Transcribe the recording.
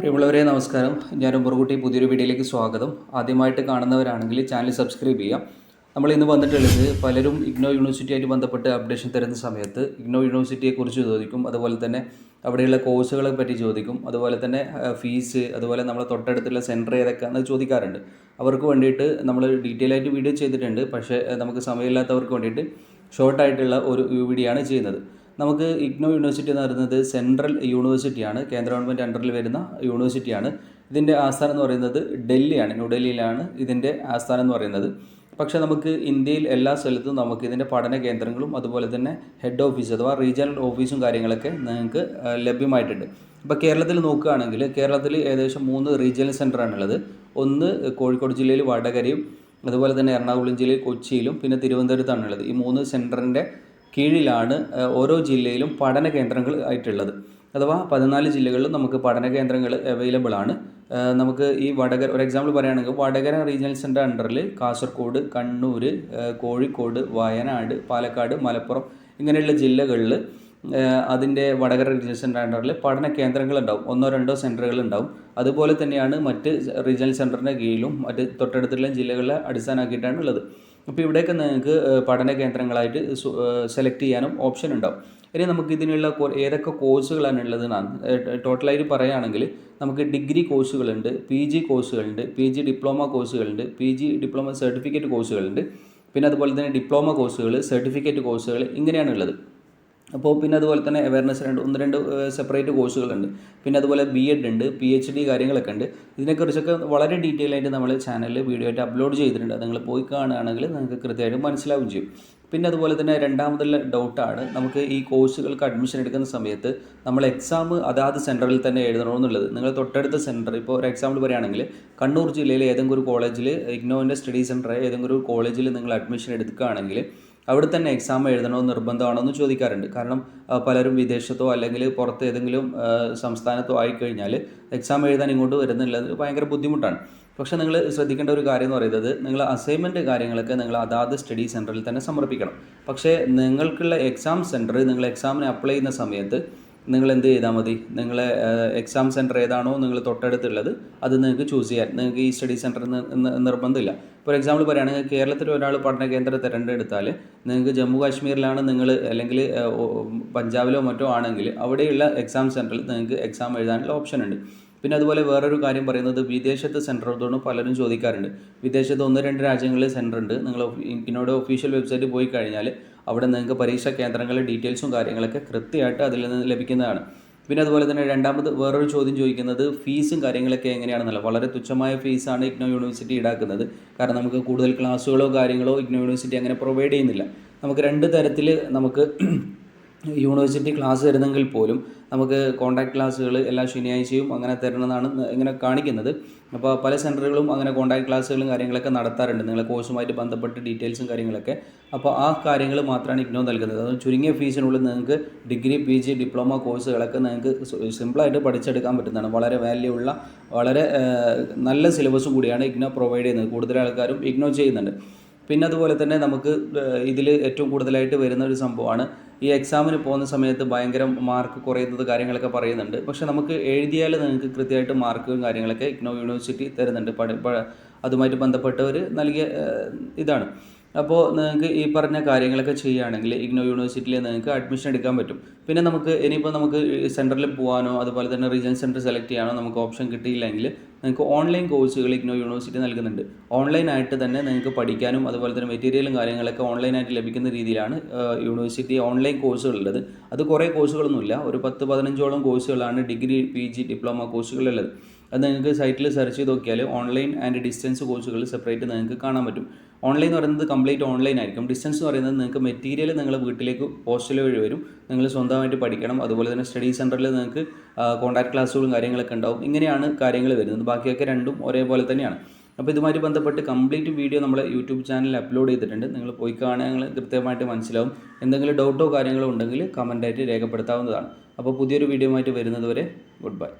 പ്രിയമുള്ളവരെ നമസ്കാരം. ഞാൻ ഉമ്പർകുട്ടി പുതിയൊരു വീഡിയോയിലേക്ക് സ്വാഗതം. ആദ്യമായിട്ട് കാണുന്നവരാണെങ്കിൽ ചാനൽ സബ്സ്ക്രൈബ് ചെയ്യാം നമ്മൾ ഇന്ന് വന്നിട്ടുള്ളത് പലരും ഇഗ്നോ യൂണിവേഴ്സിറ്റിയായിട്ട് ബന്ധപ്പെട്ട് അപ്ഡേഷൻ തരുന്ന സമയത്ത് ഇഗ്നോ യൂണിവേഴ്സിറ്റിയെക്കുറിച്ച് ചോദിക്കും. അതുപോലെ തന്നെ അവിടെയുള്ള കോഴ്സുകളെ പറ്റി ചോദിക്കും. അതുപോലെ തന്നെ ഫീസ് അതുപോലെ നമ്മളെ തൊട്ടടുത്തുള്ള സെന്റർ ഏതൊക്കെയാണെന്ന് ചോദിക്കാറുണ്ട്. അവർക്ക് വേണ്ടിയിട്ട് നമ്മൾ ഡീറ്റെയിൽ ആയിട്ട് വീഡിയോ ചെയ്തിട്ടുണ്ട്. പക്ഷേ നമുക്ക് സമയമില്ലാത്തവർക്ക് വേണ്ടിയിട്ട് ഷോർട്ടായിട്ടുള്ള ഒരു വീഡിയോ ആണ് ചെയ്യുന്നത്. നമുക്ക് ഇഗ്നോ യൂണിവേഴ്സിറ്റി എന്ന് പറയുന്നത് സെൻട്രൽ യൂണിവേഴ്സിറ്റിയാണ്. കേന്ദ്ര ഗവൺമെന്റ് അണ്ടറിൽ വരുന്ന യൂണിവേഴ്സിറ്റിയാണ്. ഇതിന്റെ ആസ്ഥാനം എന്ന് പറയുന്നത് ഡൽഹിയാണ്. ന്യൂഡൽഹിയിലാണ് ഇതിന്റെ ആസ്ഥാനം എന്ന് പറയുന്നത്. പക്ഷേ നമുക്ക് ഇന്ത്യയിൽ എല്ലാ സ്ഥലത്തും നമുക്ക് ഇതിന്റെ പഠന കേന്ദ്രങ്ങളും അതുപോലെ തന്നെ ഹെഡ് ഓഫീസ് അഥവാ റീജിയണൽ ഓഫീസും കാര്യങ്ങളൊക്കെ നിങ്ങൾക്ക് ലഭ്യമായിട്ടുണ്ട്. ഇപ്പോൾ കേരളത്തിൽ നോക്കുകയാണെങ്കിൽ കേരളത്തിൽ ഏകദേശം മൂന്ന് റീജിയണൽ സെന്ററാണുള്ളത് ഒന്ന് കോഴിക്കോട് ജില്ലയിൽ വടകരയും അതുപോലെ തന്നെ എറണാകുളം ജില്ലയിൽ കൊച്ചിയിലും പിന്നെ തിരുവനന്തപുരത്താണുള്ളത്. ഈ മൂന്ന് സെന്ററിന്റെ കീഴിലാണ് ഓരോ ജില്ലയിലും പഠന കേന്ദ്രങ്ങൾ ആയിട്ടുള്ളത്. അഥവാ പതിനാല് ജില്ലകളിലും നമുക്ക് പഠന കേന്ദ്രങ്ങൾ അവൈലബിൾ ആണ്. നമുക്ക് ഈ വടകര ഒരു എക്സാമ്പിൾ പറയുകയാണെങ്കിൽ വടകര റീജിയണൽ സെന്റർ അണ്ടറിൽ കാസർഗോഡ് കണ്ണൂർ കോഴിക്കോട് വയനാട് പാലക്കാട് മലപ്പുറം ഇങ്ങനെയുള്ള ജില്ലകളിൽ അതിന്റെ വടകര റീജിയണൽ സെന്റർ അണ്ടറിൽ പഠന കേന്ദ്രങ്ങളുണ്ടാവും. ഒന്നോ രണ്ടോ സെന്ററുകൾ ഉണ്ടാവും. അതുപോലെ തന്നെയാണ് മറ്റ് റീജിയണൽ സെന്ററിന്റെ കീഴിലും മറ്റ് തൊട്ടടുത്തുള്ള ജില്ലകളെ അടിസ്ഥാനമാക്കിയിട്ടാണ് ഉള്ളത് അപ്പോൾ ഇവിടെയൊക്കെ നിങ്ങൾക്ക് പഠന കേന്ദ്രങ്ങളായിട്ട് സെലക്ട് ചെയ്യാനും ഓപ്ഷൻ ഉണ്ടാവും. ഇനി നമുക്ക് ഇതിനുള്ള ഏതൊക്കെ കോഴ്സുകളാണ് ഉള്ളതെന്നാണ് ടോട്ടലായിട്ട് പറയുകയാണെങ്കിൽ നമുക്ക് ഡിഗ്രി കോഴ്സുകളുണ്ട് പി ജി കോഴ്സുകളുണ്ട് പി ജി ഡിപ്ലോമ കോഴ്സുകളുണ്ട് പി ജി ഡിപ്ലോമ സർട്ടിഫിക്കറ്റ് കോഴ്സുകളുണ്ട് പിന്നെ അതുപോലെ തന്നെ ഡിപ്ലോമ കോഴ്സുകൾ സർട്ടിഫിക്കറ്റ് കോഴ്സുകൾ ഇങ്ങനെയാണ് ഉള്ളത് അപ്പോൾ പിന്നെ അതുപോലെ തന്നെ അവയർനെസ് രണ്ട് ഒന്ന് രണ്ട് സെപ്പറേറ്റ് കോഴ്സുകളുണ്ട് പിന്നെ അതുപോലെ ബി എഡ് ഉണ്ട് പി എച്ച് ഡി കാര്യങ്ങളൊക്കെ ഉണ്ട്. ഇതിനെക്കുറിച്ചൊക്കെ വളരെ ഡീറ്റെയിൽ ആയിട്ട് നമ്മൾ ചാനലിൽ വീഡിയോ ആയിട്ട് അപ്ലോഡ് ചെയ്തിട്ടുണ്ട്. നിങ്ങൾ പോയി കാണുകയാണെങ്കിൽ നിങ്ങൾക്ക് കൃത്യമായിട്ട് മനസ്സിലാവും ചെയ്യും. പിന്നെ അതുപോലെ തന്നെ രണ്ടാമതുള്ള ഡൗട്ടാണ് നമുക്ക് ഈ കോഴ്സുകൾക്ക് അഡ്മിഷൻ എടുക്കുന്ന സമയത്ത് നമ്മൾ എക്സാം അതാത് സെന്ററിൽ തന്നെ എഴുതണമെന്നുള്ളത് നിങ്ങൾ തൊട്ടടുത്ത സെന്റർ ഇപ്പോൾ ഒരു എക്സാമ്പിൾ പറയുകയാണെങ്കിൽ കണ്ണൂർ ജില്ലയിലെ ഏതെങ്കിലും ഒരു കോളേജിൽ ഇഗ്നോവിന്റെ സ്റ്റഡി സെന്റർ ഏതെങ്കിലും ഒരു കോളേജിൽ നിങ്ങൾ അഡ്മിഷൻ എടുക്കുകയാണെങ്കിൽ അവിടെ തന്നെ എക്സാം എഴുതണോ നിർബന്ധമാണോ എന്ന് ചോദിക്കാറുണ്ട്. കാരണം പലരും വിദേശത്തോ അല്ലെങ്കിൽ പുറത്ത് ഏതെങ്കിലും സംസ്ഥാനത്തോ ആയിക്കഴിഞ്ഞാൽ എക്സാം എഴുതാൻ ഇങ്ങോട്ട് വരുന്നില്ലത് ഭയങ്കര ബുദ്ധിമുട്ടാണ്. പക്ഷേ നിങ്ങൾ ശ്രദ്ധിക്കേണ്ട ഒരു കാര്യം എന്ന് പറയുന്നത് നിങ്ങൾ അസൈൻമെന്റ് കാര്യങ്ങളൊക്കെ നിങ്ങൾ അതാത് സ്റ്റഡി സെന്ററിൽ തന്നെ സമർപ്പിക്കണം. പക്ഷേ നിങ്ങൾക്കുള്ള എക്സാം സെന്റർ നിങ്ങൾ എക്സാമിന് അപ്ലൈ ചെയ്യുന്ന സമയത്ത് നിങ്ങൾ എന്ത് ചെയ്താൽ മതി നിങ്ങളെ എക്സാം സെന്റർ ഏതാണോ നിങ്ങൾ തൊട്ടടുത്തുള്ളത് അത് നിങ്ങൾക്ക് ചൂസ് ചെയ്യാൻ നിങ്ങൾക്ക് ഈ സ്റ്റഡി സെന്റർ നിർബന്ധമില്ല ഫോർ എക്സാമ്പിൾ പറയുകയാണെങ്കിൽ കേരളത്തിൽ ഒരാൾ പഠന കേന്ദ്രം തിരഞ്ഞെടുത്താൽ നിങ്ങൾക്ക് ജമ്മു കാശ്മീരിലാണ് നിങ്ങൾ അല്ലെങ്കിൽ പഞ്ചാബിലോ മറ്റോ ആണെങ്കിൽ അവിടെയുള്ള എക്സാം സെന്ററിൽ നിങ്ങൾക്ക് എക്സാം എഴുതാനുള്ള ഓപ്ഷൻ ഉണ്ട് പിന്നെ അതുപോലെ വേറൊരു കാര്യം പറയുന്നത് വിദേശത്ത് സെന്റർ പലരും ചോദിക്കാറുണ്ട് വിദേശത്ത് ഒന്ന് രണ്ട് രാജ്യങ്ങളിൽ സെന്റർ ഉണ്ട് നിങ്ങൾ ഇതിനോട് ഒഫീഷ്യൽ വെബ്സൈറ്റ് പോയി കഴിഞ്ഞാൽ അവിടെ നിങ്ങൾക്ക് പരീക്ഷാ കേന്ദ്രങ്ങളിലെ ഡീറ്റെയിൽസും കാര്യങ്ങളൊക്കെ കൃത്യമായിട്ട് അതിൽ നിന്ന് ലഭിക്കുന്നതാണ്. പിന്നെ അതുപോലെ തന്നെ രണ്ടാമത് വേറൊരു ചോദ്യം ചോദിക്കുന്നത് ഫീസും കാര്യങ്ങളൊക്കെ എങ്ങനെയാണെന്നല്ല. വളരെ തുച്ഛമായ ഫീസാണ് ഇഗ്നോ യൂണിവേഴ്സിറ്റി ഈടാക്കുന്നത്. കാരണം നമുക്ക് കൂടുതൽ ക്ലാസ്സുകളോ കാര്യങ്ങളോ ഇഗ്നോ യൂണിവേഴ്സിറ്റി അങ്ങനെ പ്രൊവൈഡ് ചെയ്യുന്നില്ല. നമുക്ക് രണ്ട് തരത്തിൽ നമുക്ക് യൂണിവേഴ്സിറ്റി ക്ലാസ് തരുന്നെങ്കിൽ പോലും നമുക്ക് കോൺടാക്ട് ക്ലാസ്സുകൾ എല്ലാ ശനിയാഴ്ചയും അങ്ങനെ തരണമെന്നാണ് ഇങ്ങനെ കാണിക്കുന്നത്. അപ്പോൾ പല സെന്ററുകളും അങ്ങനെ കോൺടാക്ട് ക്ലാസ്സുകളും കാര്യങ്ങളൊക്കെ നടത്താറുണ്ട്. നിങ്ങളെ കോഴ്സുമായിട്ട് ബന്ധപ്പെട്ട് ഡീറ്റെയിൽസും കാര്യങ്ങളൊക്കെ. അപ്പോൾ ആ കാര്യങ്ങൾ മാത്രമാണ് ഇഗ്നോ നൽകുന്നത്. അത് ചുരുങ്ങിയ ഫീസിനുള്ളിൽ നിങ്ങൾക്ക് ഡിഗ്രി പി ജി ഡിപ്ലോമ കോഴ്സുകളൊക്കെ നിങ്ങൾക്ക് സിമ്പിളായിട്ട് പഠിച്ചെടുക്കാൻ പറ്റുന്നതാണ്. വളരെ വാല്യൂ ഉള്ള വളരെ നല്ല സിലബസും കൂടിയാണ് ഇഗ്നോ പ്രൊവൈഡ് ചെയ്യുന്നത്. കൂടുതൽ ആൾക്കാരും ഇഗ്നോ ചെയ്യുന്നുണ്ട്. പിന്നെ അതുപോലെ തന്നെ നമുക്ക് ഇതിൽ ഏറ്റവും കൂടുതലായിട്ട് വരുന്ന ഒരു സംഭവമാണ്. ഈ എക്സാമിന് പോകുന്ന സമയത്ത് ഭയങ്കര മാർക്ക് കുറയുന്നത് കാര്യങ്ങളൊക്കെ പറയുന്നുണ്ട്. പക്ഷേ നമുക്ക് എഴുതിയാൽ നിങ്ങൾക്ക് കൃത്യമായിട്ട് മാർക്കും കാര്യങ്ങളൊക്കെ ഇഗ്നോ യൂണിവേഴ്സിറ്റി തരുന്നുണ്ട്. പഠി അതുമായിട്ട് ബന്ധപ്പെട്ടവർ നൽകിയ ഇതാണ്. അപ്പോൾ നിങ്ങൾക്ക് ഈ പറഞ്ഞ കാര്യങ്ങളൊക്കെ ചെയ്യുകയാണെങ്കിൽ ഇഗ്നോ യൂണിവേഴ്സിറ്റിയിൽ നിങ്ങൾക്ക് അഡ്മിഷൻ എടുക്കാൻ പറ്റും. പിന്നെ നമുക്ക് ഇനിയിപ്പോൾ നമുക്ക് സെന്ററിൽ പോകാനോ അതുപോലെ തന്നെ റീജിയൻ സെന്റർ സെലക്ട് ചെയ്യാനോ നമുക്ക് ഓപ്ഷൻ കിട്ടിയില്ലെങ്കിൽ നിങ്ങൾക്ക് ഓൺലൈൻ കോഴ്സുകൾ ഇഗ്നോ യൂണിവേഴ്സിറ്റി നൽകുന്നുണ്ട്. ഓൺലൈനായിട്ട് തന്നെ നിങ്ങൾക്ക് പഠിക്കാനും അതുപോലെ തന്നെ മെറ്റീരിയലും കാര്യങ്ങളൊക്കെ ഓൺലൈനായിട്ട് ലഭിക്കുന്ന രീതിയിലാണ് യൂണിവേഴ്സിറ്റി ഓൺലൈൻ കോഴ്സുകളുള്ളത് അത് കുറേ കോഴ്സുകളൊന്നുമില്ല ഒരു പത്ത് പതിനഞ്ചോളം കോഴ്സുകളാണ് ഡിഗ്രി പി ജി ഡിപ്ലോമ കോഴ്സുകളുള്ളത് അത് നിങ്ങൾക്ക് സൈറ്റിൽ സെർച്ച് ചെയ്ത് നോക്കിയാൽ ഓൺലൈൻ ആൻഡ് ഡിസ്റ്റൻസ് കോഴ്സുകൾ സെപ്പറേറ്റ് നിങ്ങൾക്ക് കാണാൻ പറ്റും. ഓൺലൈൻ എന്ന് പറയുന്നത് കംപ്ലീറ്റ് ഓൺലൈൻ ആയിരിക്കും. ഡിസ്റ്റൻസ് എന്ന് പറയുന്നത് നിങ്ങൾക്ക് മെറ്റീരിയൽ നിങ്ങൾ വീട്ടിലേക്ക് പോസ്റ്റൽ വഴി വരും. നിങ്ങൾ സ്വന്തമായിട്ട് പഠിക്കണം. അതുപോലെ തന്നെ സ്റ്റഡി സെന്ററിൽ നിങ്ങൾക്ക് കോൺടാക്ട് ക്ലാസ്സുകളും കാര്യങ്ങളൊക്കെ ഉണ്ടാവും. ഇങ്ങനെയാണ് കാര്യങ്ങൾ വരുന്നത്. ബാക്കിയൊക്കെ രണ്ടും ഒരേപോലെ തന്നെയാണ്. അപ്പോൾ ഇതുമായി ബന്ധപ്പെട്ട് കംപ്ലീറ്റ് വീഡിയോ നമ്മൾ യൂട്യൂബ് ചാനലിൽ അപ്ലോഡ് ചെയ്തിട്ടുണ്ട്. നിങ്ങൾ പോയി കാണുകയാണെങ്കിൽ കൃത്യമായിട്ട് മനസ്സിലാവും. എന്തെങ്കിലും ഡൗട്ടോ കാര്യങ്ങളോ ഉണ്ടെങ്കിൽ കമന്റായിട്ട് രേഖപ്പെടുത്താവുന്നതാണ്. അപ്പോൾ പുതിയൊരു വീഡിയോ ആയിട്ട് വരുന്നതുവരെ ഗുഡ് ബൈ